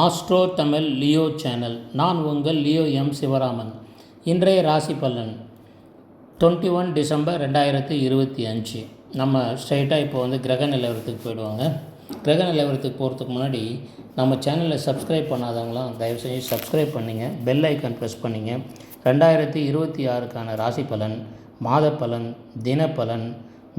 Astro Tamil Leo channel. நான் உங்கள் Leo M Sivaraman. இன்றைய ராசி பலன். டுவெண்ட்டி ஒன் டிசம்பர் ரெண்டாயிரத்தி இருபத்தி அஞ்சு. நம்ம ஸ்ட்ரைட்டாக இப்போ வந்து கிரக நிலவரத்துக்கு போயிடுவாங்க. கிரக நிலவரத்துக்கு போகிறதுக்கு முன்னாடி நம்ம சேனலில் சப்ஸ்கிரைப் பண்ணாதவங்களாம் தயவு செஞ்சு சப்ஸ்கிரைப் பண்ணிங்க. பெல் ஐக்கன் ப்ரெஸ் பண்ணிங்க. ரெண்டாயிரத்தி இருபத்தி ஆறுக்கான ராசி பலன் மாத பலன் தினப்பலன்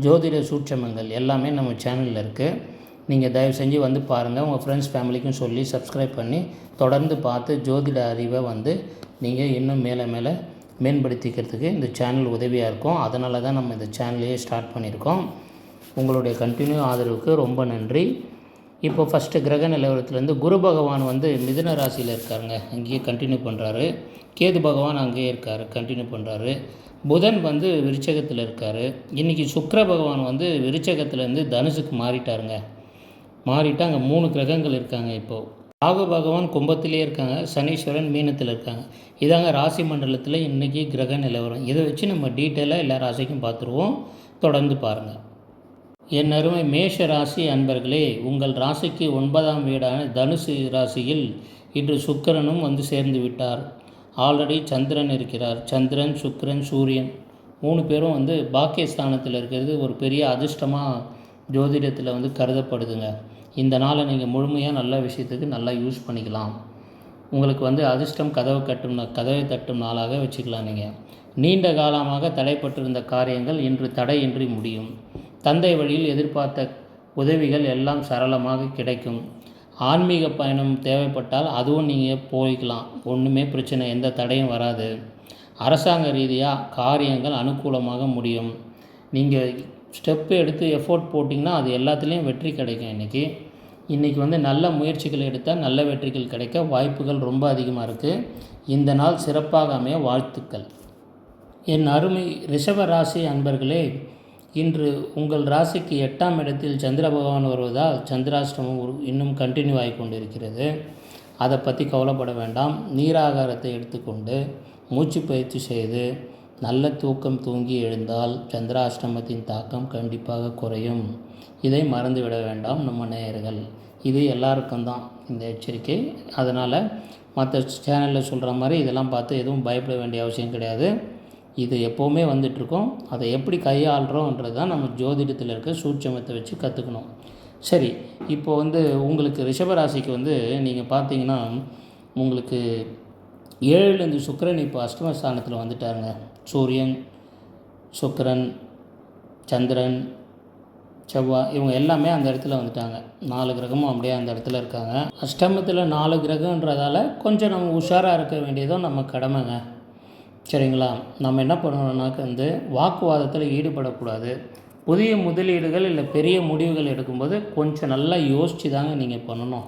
ஜோதிட சூட்சமங்கள் எல்லாமே நம்ம சேனலில் இருக்குது நீங்கள் தயவு செஞ்சு வந்து பாருங்கள் உங்கள் ஃப்ரெண்ட்ஸ் ஃபேமிலிக்கும் சொல்லி சப்ஸ்கிரைப் பண்ணி தொடர்ந்து பார்த்து ஜோதிட அறிவை வந்து நீங்கள் இன்னும் மேலே மேலே மேம்படுத்திக்கிறதுக்கு இந்த சேனல் உதவியாக இருக்கும். அதனால தான் நம்ம இந்த சேனலையே ஸ்டார்ட் பண்ணியிருக்கோம். உங்களுடைய கண்டினியூ ஆதரவுக்கு ரொம்ப நன்றி. இப்போ ஃபஸ்ட்டு கிரக நிலவரத்துலேருந்து குரு பகவான் வந்து மிதுன ராசியில் இருக்காருங்க. அங்கேயே கண்டினியூ பண்ணுறாரு கேது பகவான் அங்கேயே இருக்கார். கண்டினியூ பண்ணுறாரு புதன் வந்து விருச்சகத்தில் இருக்கார். இன்றைக்கி சுக்கர பகவான் வந்து விருச்சகத்துலேருந்து தனுசுக்கு மாறிட்டாருங்க. மாறிட்டு அங்கே மூணு கிரகங்கள் இருக்காங்க இப்போது ராகு பகவான் கும்பத்திலே இருக்காங்க சனீஸ்வரன் மீனத்தில் இருக்காங்க. இதாங்க ராசி மண்டலத்தில் இன்றைக்கி கிரக நிலவரம். இதை வச்சு நம்ம டீட்டெயிலாக எல்லா ராசிக்கும் பார்த்துருவோம் தொடர்ந்து பாருங்கள் என் அருமை மேஷ ராசி அன்பர்களே உங்கள் ராசிக்கு ஒன்பதாம் வீடான தனுசு ராசியில் இன்று சுக்கிரனும் வந்து சேர்ந்து விட்டார். ஆல்ரெடி சந்திரன் இருக்கிறார். சந்திரன் சுக்கரன் சூரியன் மூணு பேரும் வந்து பாக்கியஸ்தானத்தில் இருக்கிறது ஒரு பெரிய அதிர்ஷ்டமாக ஜோதிடத்தில் வந்து கருதப்படுதுங்க. இந்த நாளை நீங்கள் முழுமையாக நல்ல விஷயத்துக்கு நல்லா யூஸ் பண்ணிக்கலாம். உங்களுக்கு வந்து அதிர்ஷ்டம் கதவு கட்டும் கதவை தட்டும் நாளாக வச்சுக்கலாம் நீங்கள் நீண்ட காலமாக தடைப்பட்டிருந்த காரியங்கள் இன்று தடையின்றி முடியும். தந்தை வழியில் எதிர்பார்த்த உதவிகள் எல்லாம் சரளமாக கிடைக்கும். ஆன்மீக பயணம் தேவைப்பட்டால் அதுவும் நீங்கள் போய்க்கலாம். ஒன்றுமே பிரச்சனை எந்த தடையும் வராது. அரசாங்க ரீதியாக காரியங்கள் அனுகூலமாக முடியும். நீங்கள் ஸ்டெப்பு எடுத்து எஃபோர்ட் போட்டிங்கன்னா அது எல்லாத்துலேயும் வெற்றி கிடைக்கும் இன்றைக்கி இன்றைக்கி வந்து நல்ல முயற்சிகள் எடுத்தால் நல்ல வெற்றிகள் கிடைக்க வாய்ப்புகள் ரொம்ப அதிகமாக இருக்குது இந்த நாள் சிறப்பாக அமைய வாழ்த்துக்கள். என் அருமை ரிஷப ராசி அன்பர்களே இன்று உங்கள் ராசிக்கு எட்டாம் இடத்தில் சந்திர பகவான் வருவதால் சந்திராஷ்டமம் இன்னும் கண்டினியூ ஆகி கொண்டிருக்கிறது. அதை பற்றி கவலைப்பட வேண்டாம். நீராகாரத்தை எடுத்துக்கொண்டு மூச்சு பயிற்சி செய்து நல்ல தூக்கம் தூங்கி எழுந்தால் சந்திராஷ்டமத்தின் தாக்கம் கண்டிப்பாக குறையும். இதை மறந்துவிட வேண்டாம் நம்ம நேயர்கள். இது எல்லாருக்கும் தான் இந்த எச்சரிக்கை. அதனால் மற்ற சேனலில் சொல்கிற மாதிரி இதெல்லாம் பார்த்து எதுவும் பயப்பட வேண்டிய அவசியம் கிடையாது. இது எப்போவுமே வந்துட்டுருக்கோம். அதை எப்படி கையாளுறோன்றது தான் நம்ம ஜோதிடத்தில் இருக்க சூட்சமத்தை வச்சு கற்றுக்கணும் சரி இப்போ வந்து உங்களுக்கு ரிஷபராசிக்கு வந்து நீங்கள் பார்த்தீங்கன்னா உங்களுக்கு ஏழுலேருந்து சுக்கரன் இப்போ அஷ்டமஸ்தானத்தில் வந்துட்டாருங்க. சூரியன் சுக்கரன் சந்திரன் செவ்வாய் இவங்க எல்லாமே அந்த இடத்துல வந்துட்டாங்க. நாலு கிரகமும் அப்படியே அந்த இடத்துல இருக்காங்க. அஷ்டமத்தில் நாலு கிரகன்றதால கொஞ்சம் நம்ம உஷாராக இருக்க வேண்டியதும் நம்ம கடமைங்க. சரிங்களா? நம்ம என்ன பண்ணணும்னாக்க வந்து வாக்குவாதத்தில் ஈடுபடக்கூடாது. புதிய முதலீடுகள் இல்லை பெரிய முடிவுகள் எடுக்கும்போது கொஞ்சம் நல்லா யோசித்து தாங்க நீங்கள் பண்ணணும்.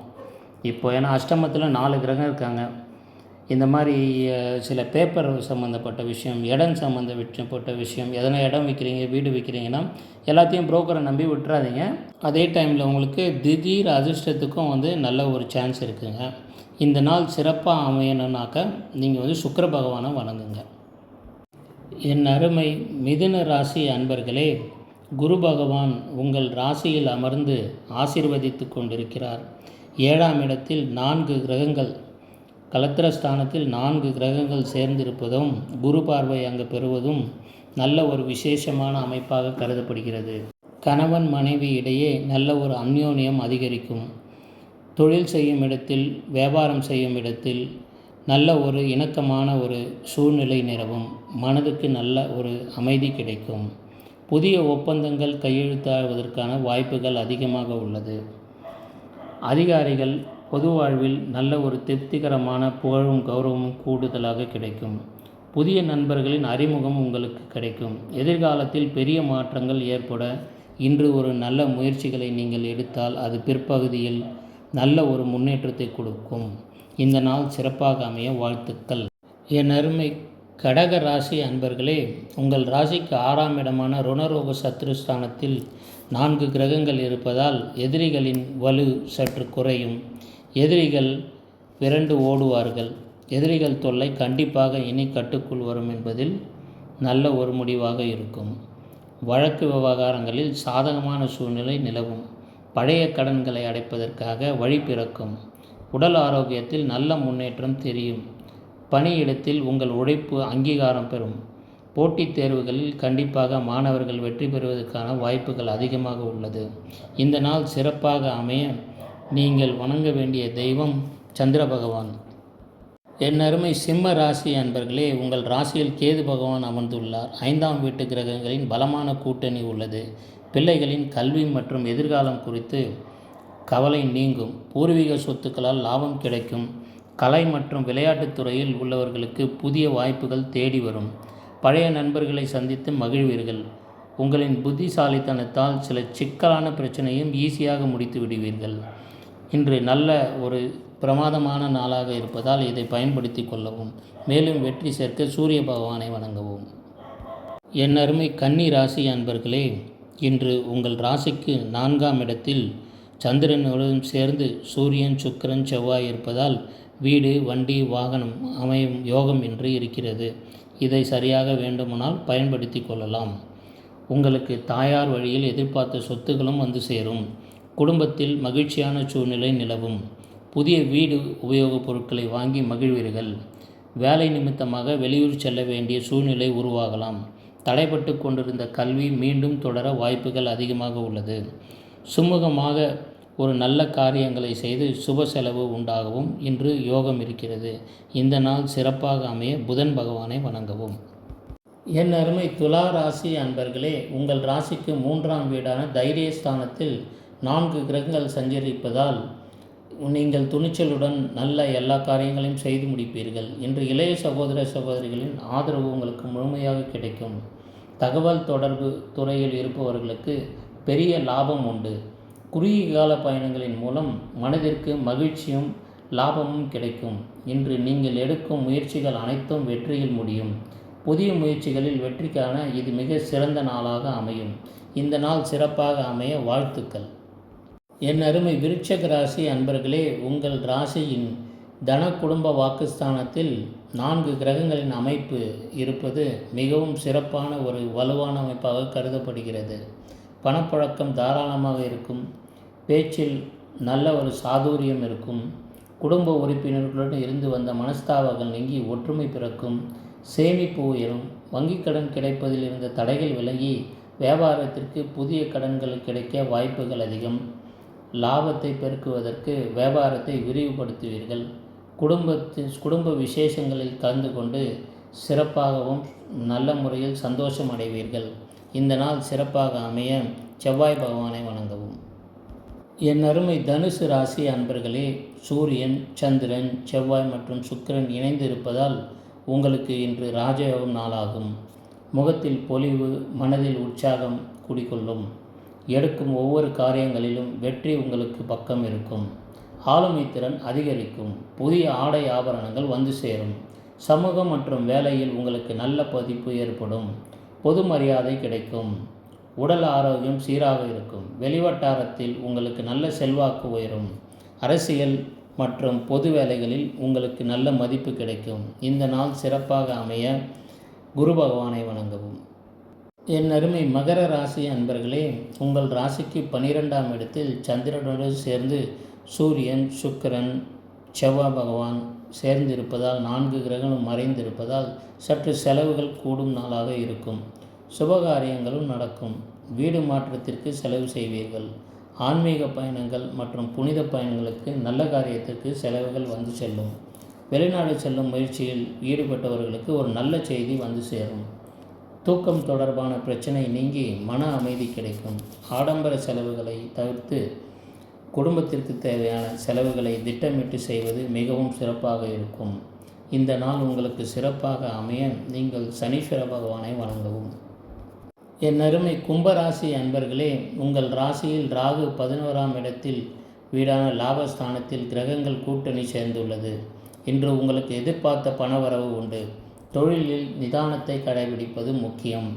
இப்போ ஏன்னா அஷ்டமத்தில் நாலு கிரகம் இருக்காங்க. இந்த மாதிரி சில பேப்பர் சம்மந்தப்பட்ட விஷயம் இடம் சம்மந்தப்பட்ட விஷயம் எதனா இடம் விற்கிறீங்க வீடு விற்கிறீங்கன்னா எல்லாத்தையும் புரோக்கரை நம்பி விட்டுறாதீங்க. அதே டைமில் உங்களுக்கு திடீர் அதிர்ஷ்டத்துக்கும் வந்து நல்ல ஒரு சான்ஸ் இருக்குங்க. இந்த நாள் சிறப்பாக அமையணுன்னாக்க நீங்கள் வந்து சுக்கர பகவானை வணங்குங்க. என் அருமை மிதுன ராசி அன்பர்களே குரு பகவான் உங்கள் ராசியில் அமர்ந்து ஆசீர்வதித்து கொண்டிருக்கிறார். ஏழாம் இடத்தில் நான்கு கிரகங்கள் கலத்திரஸ்தானத்தில் நான்கு கிரகங்கள் சேர்ந்திருப்பதும் குரு பார்வை அங்கு பெறுவதும் நல்ல ஒரு விசேஷமான அமைப்பாக கருதப்படுகிறது. கணவன் மனைவி இடையே நல்ல ஒரு அந்யோன்யம் அதிகரிக்கும். தொழில் செய்யும் இடத்தில் வியாபாரம் செய்யும் இடத்தில் நல்ல ஒரு இணக்கமான ஒரு சூழ்நிலை நிலவும். மனதுக்கு நல்ல ஒரு அமைதி கிடைக்கும். புதிய ஒப்பந்தங்கள் கையெழுத்தாவதற்கான வாய்ப்புகள் அதிகமாக உள்ளது. அதிகாரிகள் பொது வாழ்வில் நல்ல ஒரு திருப்திகரமான புகழும் கௌரவமும் கூடுதலாக கிடைக்கும். புதிய நண்பர்களின் அறிமுகம் உங்களுக்கு கிடைக்கும். எதிர்காலத்தில் பெரிய மாற்றங்கள் ஏற்பட இன்று ஒரு நல்ல முயற்சிகளை நீங்கள் எடுத்தால் அது பிற்பகுதியில் நல்ல ஒரு முன்னேற்றத்தை கொடுக்கும். இந்த நாள் சிறப்பாக அமைய வாழ்த்துக்கள். என் அருமை கடக ராசி அன்பர்களே உங்கள் ராசிக்கு ஆறாம் இடமான ருணரோக சத்ருஸ்தானத்தில் நான்கு கிரகங்கள் இருப்பதால் எதிரிகளின் வலு சற்று குறையும். எதிரிகள் விரண்டு ஓடுவார்கள். எதிரிகள் தொல்லை கண்டிப்பாக இனி கட்டுக்குள் வரும் என்பதில் நல்ல ஒரு முடிவாக இருக்கும். வழக்கு விவகாரங்களில் சாதகமான சூழ்நிலை நிலவும். பழைய கடன்களை அடைப்பதற்காக வழி பிறக்கும். உடல் ஆரோக்கியத்தில் நல்ல முன்னேற்றம் தெரியும். பணியிடத்தில் உங்கள் உழைப்பு அங்கீகாரம் பெறும். போட்டித் தேர்வுகளில் கண்டிப்பாக மாணவர்கள் வெற்றி பெறுவதற்கான வாய்ப்புகள் அதிகமாக உள்ளது. இந்த நாள் சிறப்பாக அமைய நீங்கள் வணங்க வேண்டிய தெய்வம் சந்திர பகவான். என் அருமை சிம்ம ராசி அன்பர்களே உங்கள் ராசியில் கேது பகவான் அமர்ந்துள்ளார். ஐந்தாம் வீட்டு கிரகங்களின் பலமான கூட்டணி உள்ளது. பிள்ளைகளின் கல்வி மற்றும் எதிர்காலம் குறித்து கவலை நீங்கும். பூர்வீக சொத்துக்களால் லாபம் கிடைக்கும். கலை மற்றும் விளையாட்டுத் துறையில் உள்ளவர்களுக்கு புதிய வாய்ப்புகள் தேடி வரும். பழைய நண்பர்களை சந்தித்து மகிழ்வீர்கள். உங்களின் புத்திசாலித்தனத்தால் சில சிக்கலான பிரச்சனையும் ஈஸியாக முடித்து விடுவீர்கள் இன்று நல்ல ஒரு பிரமாதமான நாளாக இருப்பதால் இதை பயன்படுத்தி கொள்ளவும் மேலும் வெற்றி சேர்க்க சூரிய பகவானை வணங்கவும். என் அருமை கன்னி ராசி அன்பர்களே இன்று உங்கள் ராசிக்கு நான்காம் இடத்தில் சந்திரனுடன் சேர்ந்து சூரியன் சுக்கிரன் செவ்வாய் இருப்பதால் வீடு வண்டி வாகனம் அமையும் யோகம் என்று இருக்கிறது. இதை சரியாக வேண்டுமானால் பயன்படுத்தி கொள்ளலாம். உங்களுக்கு தாயார் வழியில் எதிர்பார்த்த சொத்துகளும் வந்து சேரும். குடும்பத்தில் மகிழ்ச்சியான சூழ்நிலை நிலவும். புதிய வீடு உபயோகப் பொருட்களை வாங்கி மகிழ்வீர்கள். வேலை நிமித்தமாக வெளியூர் செல்ல வேண்டிய சூழ்நிலை உருவாகலாம். தடைப்பட்டு கொண்டிருந்த கல்வி மீண்டும் தொடர வாய்ப்புகள் அதிகமாக உள்ளது. சுமூகமாக ஒரு நல்ல காரியங்களை செய்து சுப செலவு உண்டாகவும் இன்று யோகம் இருக்கிறது. இந்த நாள் சிறப்பாக அமைய புதன் பகவானை வணங்கவும். என் அருமை துலா ராசி அன்பர்களே உங்கள் ராசிக்கு மூன்றாம் வீடான தைரியஸ்தானத்தில் நான்கு கிரகங்கள் சஞ்சரிப்பதால் நீங்கள் துணிச்சலுடன் நல்ல எல்லா காரியங்களையும் செய்து முடிப்பீர்கள். இன்று இளைய சகோதர சகோதரிகளின் ஆதரவு உங்களுக்கு முழுமையாக கிடைக்கும். தகவல் தொடர்பு துறையில் இருப்பவர்களுக்கு பெரிய லாபம் உண்டு. குறுகிய கால பயணங்களின் மூலம் மனதிற்கு மகிழ்ச்சியும் லாபமும் கிடைக்கும். இன்று நீங்கள் எடுக்கும் முயற்சிகள் அனைத்தும் வெற்றியில் முடியும். புதிய முயற்சிகளில் வெற்றிக்கான இது மிக சிறந்த நாளாக அமையும். இந்த நாள் சிறப்பாக அமைய வாழ்த்துக்கள். என் அருமை விருட்சக ராசி அன்பர்களே உங்கள் ராசியின் தன குடும்ப வாக்குஸ்தானத்தில் நான்கு கிரகங்களின் அமைப்பு இருப்பது மிகவும் சிறப்பான ஒரு வலுவான அமைப்பாக கருதப்படுகிறது. பணப்பழக்கம் தாராளமாக இருக்கும் பேச்சில் நல்ல ஒரு சாதுரியம் இருக்கும் குடும்ப உறுப்பினர்களுடன் இருந்து வந்த மனஸ்தாபங்கள் நீங்கி ஒற்றுமை பிறக்கும் சேமிப்பு உயரும் வங்கிக் கடன் கிடைப்பதில் இருந்த தடைகள் விலகி வியாபாரத்திற்கு புதிய கடன்கள் கிடைக்க வாய்ப்புகள் அதிகம். லாபத்தை பெருக்குவதற்கு வியாபாரத்தை விரிவுபடுத்துவீர்கள். குடும்பத்தின் குடும்ப விசேஷங்களில் கலந்து கொண்டு சிறப்பாகவும் நல்ல முறையில் சந்தோஷம் அடைவீர்கள். இந்த நாள் சிறப்பாக அமைய செவ்வாய் பகவானை வணங்கவும். என் அருமை தனுசு ராசி அன்பர்களே சூரியன் சந்திரன் செவ்வாய் மற்றும் சுக்கிரன் இணைந்து இருப்பதால் உங்களுக்கு இன்று ராஜயோகம் நாளாகும். முகத்தில் பொலிவு மனதில் உற்சாகம் குடிக்கொள்ளும் எடுக்கும் ஒவ்வொரு காரியங்களிலும் வெற்றி உங்களுக்கு பக்கம் இருக்கும். ஆளுமை திறன் அதிகரிக்கும். புதிய ஆடை ஆபரணங்கள் வந்து சேரும். சமூகம் மற்றும் வேலையில் உங்களுக்கு நல்ல பதிப்பு ஏற்படும். பொது மரியாதை கிடைக்கும். உடல் ஆரோக்கியம் சீராக இருக்கும். வெளிவட்டாரத்தில் உங்களுக்கு நல்ல செல்வாக்கு உயரும். அரசியல் மற்றும் பொது வேலைகளில் உங்களுக்கு நல்ல மதிப்பு கிடைக்கும். இந்த நாள் சிறப்பாக அமைய குரு பகவானை வணங்கவும். என் அருமை மகர ராசி அன்பர்களே உங்கள் ராசிக்கு பனிரெண்டாம் இடத்தில் சந்திரனோடு சேர்ந்து சூரியன் சுக்கிரன் செவ்வாய் பகவான் சேர்ந்திருப்பதால் நான்கு கிரகங்களும் மறைந்திருப்பதால் சற்று செலவுகள் கூடும் நாளாக இருக்கும். சுபகாரியங்களும் நடக்கும். வீடு மாற்றத்திற்கு செலவு செய்வீர்கள். ஆன்மீக பயணங்கள் மற்றும் புனித பயணங்களுக்கு நல்ல காரியத்திற்கு செலவுகள் வந்து செல்லும். வெளிநாடு செல்லும் முயற்சியில் ஈடுபட்டவர்களுக்கு ஒரு நல்ல செய்தி வந்து சேரும். தூக்கம் தொடர்பான பிரச்சனை நீங்கி மன அமைதி கிடைக்கும். ஆடம்பர செலவுகளை தவிர்த்து குடும்பத்திற்கு தேவையான செலவுகளை திட்டமிட்டு செய்வது மிகவும் சிறப்பாக இருக்கும். இந்த நாள் உங்களுக்கு சிறப்பாக அமைய நீங்கள் சனீஸ்வர பகவானை வணங்கவும். என் அருமை கும்பராசி அன்பர்களே உங்கள் ராசியில் ராகு பதினோராம் இடத்தில் வீடான லாபஸ்தானத்தில் கிரகங்கள் கூட்டணி சேர்ந்துள்ளது. இன்று உங்களுக்கு எதிர்பார்த்த பணவரவு உண்டு. தொழிலில் நிதானத்தை கடைபிடிப்பது முக்கியம்.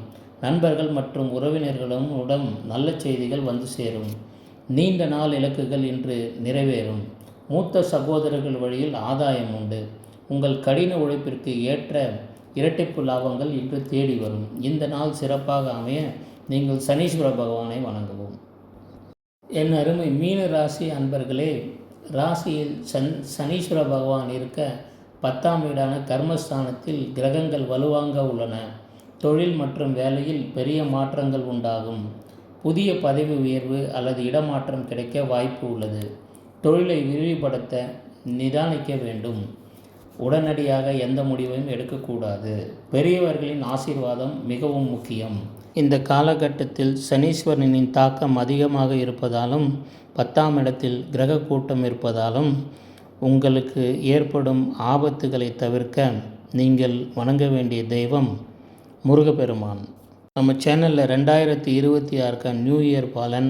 நண்பர்கள் மற்றும் உறவினர்களும் உடன் நல்ல செய்திகள் வந்து சேரும். நீண்ட நாள் இலக்குகள் இன்று நிறைவேறும். மூத்த சகோதரர்கள் வழியில் ஆதாயம் உண்டு. உங்கள் கடின உழைப்பிற்கு ஏற்ற இரட்டிப்பு லாபங்கள் இன்று தேடி வரும். இந்த நாள் சிறப்பாக அமைய நீங்கள் சனீஸ்வர பகவானை வணங்கவும். என் அருமை மீன ராசி அன்பர்களே ராசியில் சன் சனீஸ்வர பகவான் இருக்க பத்தாம் வீடான கர்மஸ்தானத்தில் கிரகங்கள் வலுவாங்க உள்ளன. தொழில் மற்றும் வேலையில் பெரிய மாற்றங்கள் உண்டாகும். புதிய பதவி உயர்வு அல்லது இடமாற்றம் கிடைக்க வாய்ப்பு உள்ளது. தொழிலை விரிவுபடுத்த நிதானிக்க வேண்டும். உடனடியாக எந்த முடிவையும் எடுக்கக்கூடாது. பெரியவர்களின் ஆசீர்வாதம் மிகவும் முக்கியம். இந்த காலகட்டத்தில் சனீஸ்வரனின் தாக்கம் அதிகமாக இருப்பதாலும் பத்தாம் இடத்தில் கிரக கூட்டம் இருப்பதாலும் உங்களுக்கு ஏற்படும் ஆபத்துகளை தவிர்க்க நீங்கள் வணங்க வேண்டிய தெய்வம் முருகப்பெருமான். நம்ம சேனலில் ரெண்டாயிரத்தி இருபத்தி ஆறுக்கான நியூ இயர் பலன்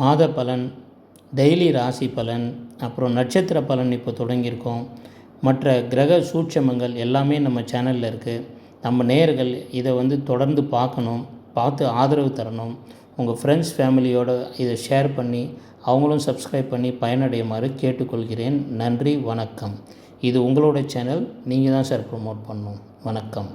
மாத பலன் டெய்லி ராசி பலன் அப்புறம் நட்சத்திர பலன் இப்போ தொடங்கியிருக்கோம். மற்ற கிரக சூட்சமங்கள் எல்லாமே நம்ம சேனலில் இருக்குது நம்ம நேர்கள் இதை வந்து தொடர்ந்து பார்க்கணும் பார்த்து ஆதரவு தரணும். உங்கள் ஃப்ரெண்ட்ஸ் ஃபேமிலியோடு இதை ஷேர் பண்ணி அவங்களும் சப்ஸ்கிரைப் பண்ணி பயனடையுமாறு கேட்டுக்கொள்கிறேன். நன்றி வணக்கம். இது உங்களோட சேனல் நீங்கள் தான் சார் ப்ரொமோட் பண்ணணும். வணக்கம்.